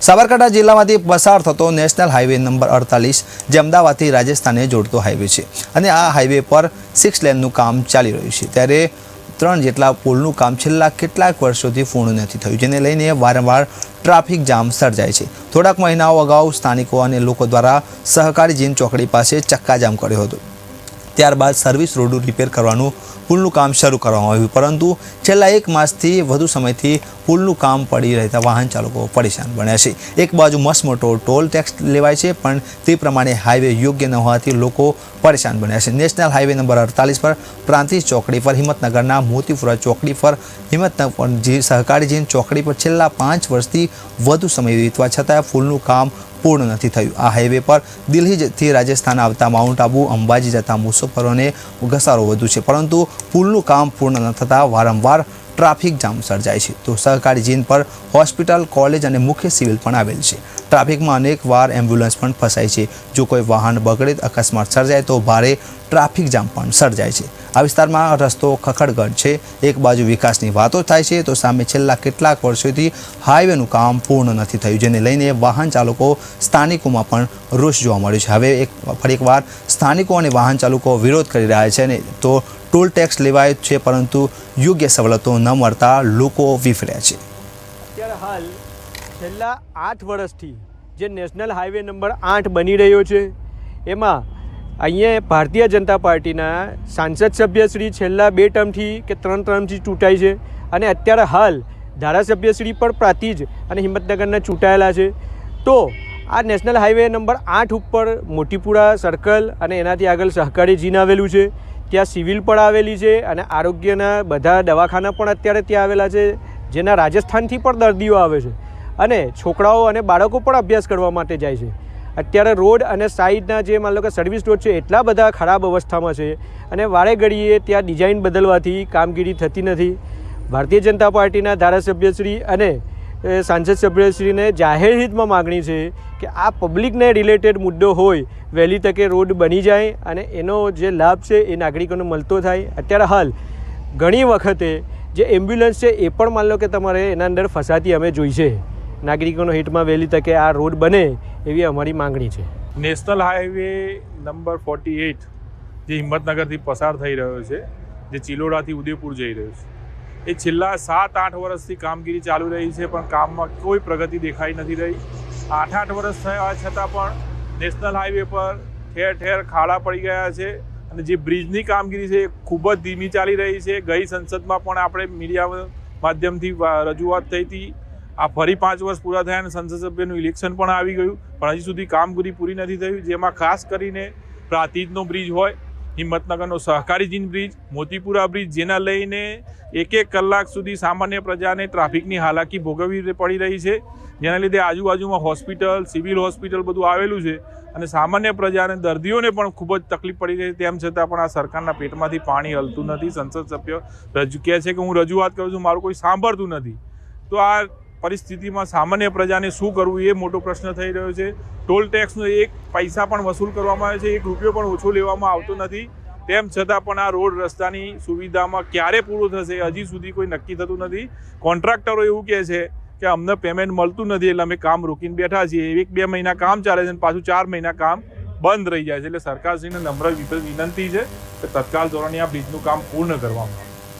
સાબરકાંઠા જિલ્લામાંથી પસાર થતો નેશનલ હાઈવે નંબર અડતાલીસ જે અમદાવાદથી રાજસ્થાને જોડતો હાઈવે છે. અને આ હાઈવે પર સિક્સ લેનનું કામ ચાલી રહ્યું છે. ત્યારે ત્રણ જેટલા પુલનું કામ છેલ્લા કેટલાક વર્ષોથી પૂર્ણ નથી થયું, જેને લઈને વારંવાર ટ્રાફિક જામ સર્જાય છે. થોડાક મહિનાઓ અગાઉ સ્થાનિકો અને લોકો દ્વારા સહકારી જીન ચોકડી પાસે ચક્કાજામ કર્યો હતો. ત્યારબાદ સર્વિસ રોડનું રિપેર કરવાનું પુલનું કામ શરૂ કરવામાં આવ્યું. પરંતુ છેલ્લા એક માસથી વધુ સમયથી પુલનું કામ પડી રહેતા વાહન ચાલકો પરેશાન બન્યા છે. એક બાજુ મસ્ત મોટો ટોલ ટેક્સ લેવાય છે, પણ તે પ્રમાણે હાઈવે યોગ્ય ન હોવાથી લોકો પરેશાન બન્યા છે. નેશનલ હાઈવે નંબર અડતાલીસ પર પ્રાંતિજ ચોકડી પર, હિંમતનગરના મોતીપુરા ચોકડી પર હિંમતનગર જે સહકારી જૈન ચોકડી પર છેલ્લા પાંચ વર્ષથી વધુ સમય વીતવા છતાં પુલનું કામ પૂર્ણ નથી થયું. આ હાઈવે પર દિલ્હીથી રાજસ્થાન આવતા માઉન્ટ આબુ અંબાજી જતા મુસાફરોને ઘસારો વધુ છે. પરંતુ પુલનું કામ પૂર્ણ ન થતાં વારંવાર ટ્રાફિક જામ સર્જાય છે. તો સહકારી જીન પર હોસ્પિટલ, કોલેજ અને મુખ્ય સિવિલ પણ આવેલ છે. ટ્રાફિકમાં અનેક વાર એમ્બ્યુલન્સ પણ ફસાય છે. જો કોઈ વાહન બગડે, અકસ્માત સર્જાય, તો ભારે ટ્રાફિક જામ પણ સર્જાય છે. આ વિસ્તારમાં રસ્તો ખખડગઢ છે. એક બાજુ વિકાસની વાતો થાય છે, તો સામે છેલ્લા કેટલાક વર્ષોથી હાઈવેનું કામ પૂર્ણ નથી થયું, જેને લઈને વાહન ચાલકો સ્થાનિકોમાં પણ રોષ જોવા મળ્યો છે. હવે એક, ફરી એકવાર સ્થાનિકો અને વાહન ચાલકો વિરોધ કરી રહ્યા છે ને તો ટોલ ટેક્સ લેવાય છે, પરંતુ યોગ્ય સવલતો ન મળતા લોકો વિફર્યા છે. અત્યારે હાલ છેલ્લા આઠ વર્ષથી જે નેશનલ હાઈવે નંબર આઠ બની રહ્યો છે, એમાં અહીંયા ભારતીય જનતા પાર્ટીના સાંસદ સભ્યશ્રી છેલ્લા બે ટર્મથી કે ત્રણ ટર્મથી ચૂંટાય છે અને અત્યારે હાલ ધારાસભ્યશ્રી પણ પ્રાતિજ અને હિંમતનગરના ચૂંટાયેલા છે. તો આ નેશનલ હાઈવે નંબર આઠ ઉપર મોટીપુરા સર્કલ અને એનાથી આગળ સહકારી જીન આવેલું છે. ત્યાં સિવિલ પણ આવેલી છે અને આરોગ્યના બધા દવાખાના પણ અત્યારે ત્યાં આવેલા છે, જેના રાજસ્થાનથી પણ દર્દીઓ આવે છે. અને છોકરાઓ અને બાળકો પણ અભ્યાસ કરવા માટે જાય છે. અત્યારે રોડ અને સાઈડના જે માન લો કે સર્વિસ રોડ છે, એટલા બધા ખરાબ અવસ્થામાં છે અને વારે ઘડીએ ત્યાં ડિઝાઇન બદલવાથી કામગીરી થતી નથી. ભારતીય જનતા પાર્ટીના ધારાસભ્યશ્રી અને સાંસદ સભ્યશ્રીને જાહેર હિતમાં માગણી છે કે આ પબ્લિકને રિલેટેડ મુદ્દો હોય, વહેલી તકે રોડ બની જાય અને એનો જે લાભ છે એ નાગરિકોને મળતો થાય. અત્યારે હાલ ઘણી વખતે જે એમ્બ્યુલન્સ છે એ પણ માન લો કે તમારે એના અંદર ફસાતી અમે જોઈ છે. નાગરિકોનો હિતમાં વહેલી તકે આ રોડ બને એવી અમારી માંગણી છે. National highway number forty eight જે હિંમતનગરથી પસાર થઈ રહ્યો છે, જે ચિલોડાથી ઉદયપુર જઈ રહ્યો છે. એ છેલ્લા સાત આઠ વર્ષથી કામગીરી ચાલુ રહી છે, પણ કામમાં કોઈ પ્રગતિ દેખાઈ નથી રહી. આઠ આઠ વર્ષ થયા છતાં પણ નેશનલ હાઈવે પર ઠેર ઠેર ખાડા પડી ગયા છે અને જે બ્રિજની કામગીરી છે એ ખૂબ જ ધીમી ચાલી રહી છે. ગઈ સંસદમાં પણ આપણે મીડિયા માધ્યમથી રજૂઆત થઈ હતી. આ ફરી પાંચ વર્ષ પૂરા થયા અને સંસદ સભ્યનું ઇલેક્શન પણ આવી ગયું. પણ હજી સુધી કામગીરી પૂરી નથી થયું જેમાં ખાસ કરીને પ્રાતિજનો બ્રિજ હોય, હિંમતનગરનો સહકારી જીન બ્રિજ, મોતીપુરા બ્રિજ, જેના લઈને એક એક કલાક સુધી સામાન્ય પ્રજાને ટ્રાફિકની હાલાકી ભોગવવી પડી રહી છે. જેના લીધે આજુબાજુમાં હોસ્પિટલ, સિવિલ હોસ્પિટલ બધું આવેલું છે અને સામાન્ય પ્રજાને દર્દીઓને પણ ખૂબ જ તકલીફ પડી રહી તેમ છતાં પણ આ સરકારના પેટમાંથી પાણી હલતું નથી. સંસદ સભ્ય રજૂ કહે છે કે હું રજૂઆત કરું છું, મારું કોઈ સાંભળતું નથી. તો આ પરિસ્થિતિમાં સામાન્ય પ્રજાને શું કરવું એ મોટો પ્રશ્ન થઈ રહ્યો છે. ટોલ ટેક્સનો એક પૈસા પણ વસૂલ કરવામાં આવે છે, એક રૂપિયો પણ ઓછો લેવામાં આવતો નથી. તેમ છતાં પણ આ રોડ રસ્તાની સુવિધામાં ક્યારે પૂરું થશે હજી સુધી કોઈ નક્કી થતું નથી. કોન્ટ્રાક્ટરો એવું કહે છે કે અમને પેમેન્ટ મળતું નથી એટલે અમે કામ રોકીને બેઠા છીએ. એક બે મહિના કામ ચાલે છે અને પાછું ચાર મહિના કામ બંધ રહી જાય છે. એટલે સરકારશ્રીને નમ્ર વિનંતી છે કે તત્કાલ ધોરણે આ બ્રિજનું કામ પૂર્ણ કરવામાં આવે.